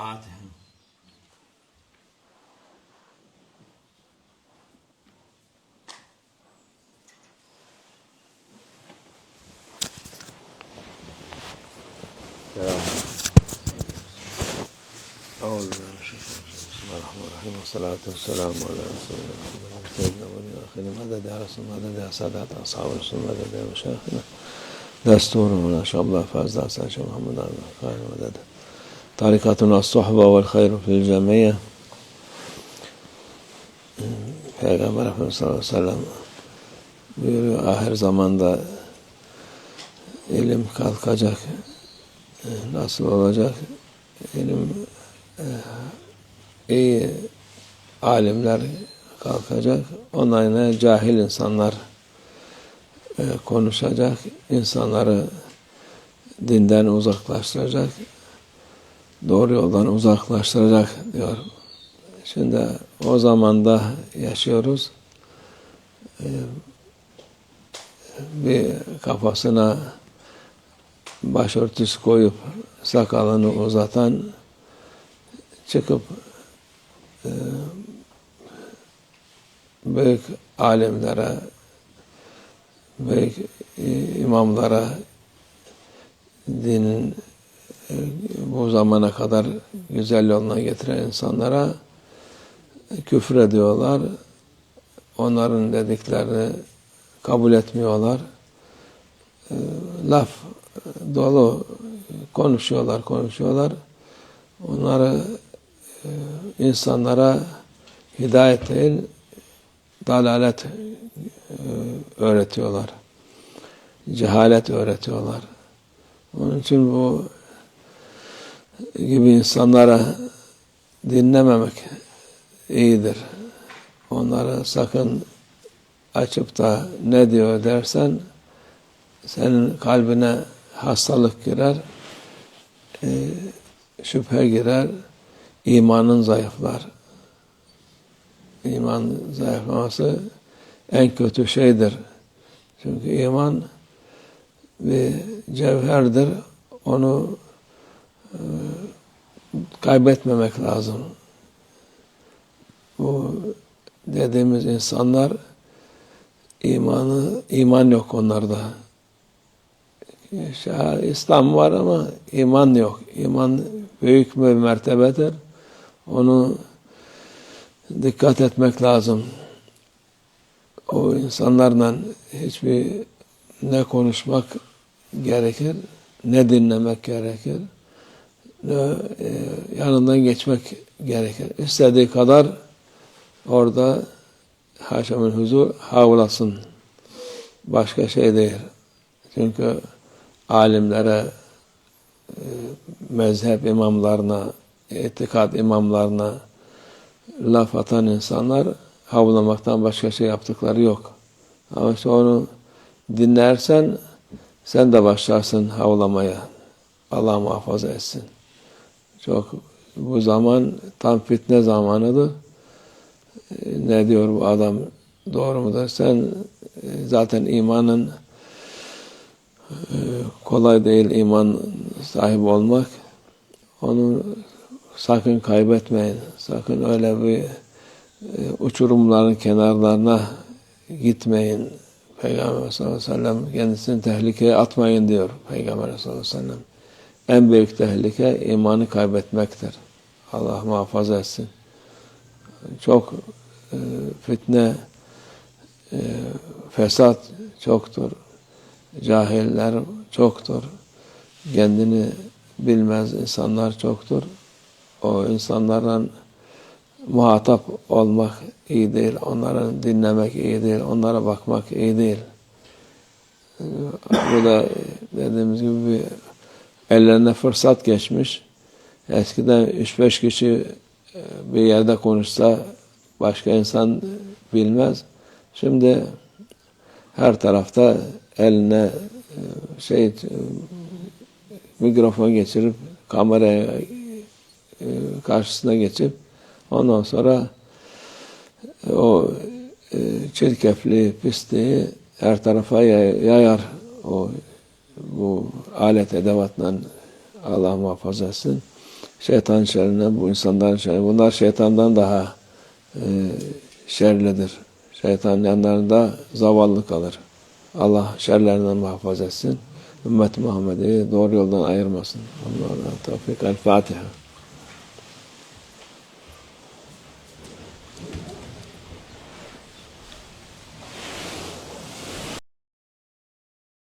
Fatiha. أعوذ الله والصلاة والسلام على رسول الله محمد سيدنا والآخر مدد يا رسول سادات أصحاب رسول مدد يا مشايخنا دستور ولا شبلا فاز داس شيخ محمد علي خير مدد tarikatun as-sohba vel hayru fil cemiyye Peygamber Efendimiz sallallahu aleyhi ve sellem buyuruyor ahir zamanda ilim kalkacak nasıl olacak? İlim eh, iyi alimler kalkacak ondan cahil insanlar eh, konuşacak insanları dinden uzaklaştıracak Doğru yoldan uzaklaştıracak diyor. Şimdi o zamanda yaşıyoruz. E, bir kafasına başörtüsü koyup sakalını uzatan çıkıp e, büyük alimlere, büyük imamlara dinin e, bu zamana kadar güzel yoluna getiren insanlara küfür ediyorlar. Onların dediklerini kabul etmiyorlar. E, laf dolu konuşuyorlar, konuşuyorlar. Onları e, insanlara hidayet değil, dalalet e, öğretiyorlar. Cehalet öğretiyorlar. Onun için bu gibi insanlara dinlememek iyidir. Onları sakın açıp da ne diyor dersen senin kalbine hastalık girer, e, şüphe girer, imanın zayıflar. İman zayıflaması en kötü şeydir. Çünkü iman bir cevherdir. Onu kaybetmemek lazım. Bu dediğimiz insanlar imanı iman yok onlarda. İslam var ama iman yok. İman büyük bir mertebedir. Onu dikkat etmek lazım. O insanlarla hiçbir ne konuşmak gerekir, ne dinlemek gerekir, yanından geçmek gerekir. İstediği kadar orada haşa huzur havlasın. Başka şey değil. Çünkü alimlere, e, mezhep imamlarına, itikat imamlarına laf atan insanlar havlamaktan başka şey yaptıkları yok. Ama işte onu dinlersen sen de başlarsın havlamaya. Allah muhafaza etsin. Çok bu zaman tam fitne zamanıdır. E, ne diyor bu adam doğru mudur? Sen e, zaten imanın kolay değil iman sahibi olmak. Onu sakın kaybetmeyin. Sakın öyle bir e, uçurumların kenarlarına gitmeyin. Peygamber sallallahu aleyhi ve sellem kendisini tehlikeye atmayın diyor Peygamber sallallahu aleyhi ve sellem. En büyük tehlike imanı kaybetmektir. Allah muhafaza etsin. Çok e, fitne, e, fesat çoktur cahiller çoktur. Kendini bilmez insanlar çoktur. O insanlarla muhatap olmak iyi değil. Onları dinlemek iyi değil. Onlara bakmak iyi değil. Bu da dediğimiz gibi bir ellerine fırsat geçmiş. Eskiden 3-5 kişi bir yerde konuşsa başka insan bilmez. Şimdi her tarafta eline e, şey e, mikrofon geçirip kameraya e, karşısına geçip ondan sonra o çirkefli pisliği her tarafa yayar o bu alet edevatla Allah muhafaza etsin. şeytan şerrinden bu insanların şerri. Bunlar şeytandan daha e, şerlidir. Şeytan yanlarında zavallı kalır. Allah şerlerinden muhafaza etsin. Ümmet Muhammed'i doğru yoldan ayırmasın. Allah'a tevfik. El Fatiha.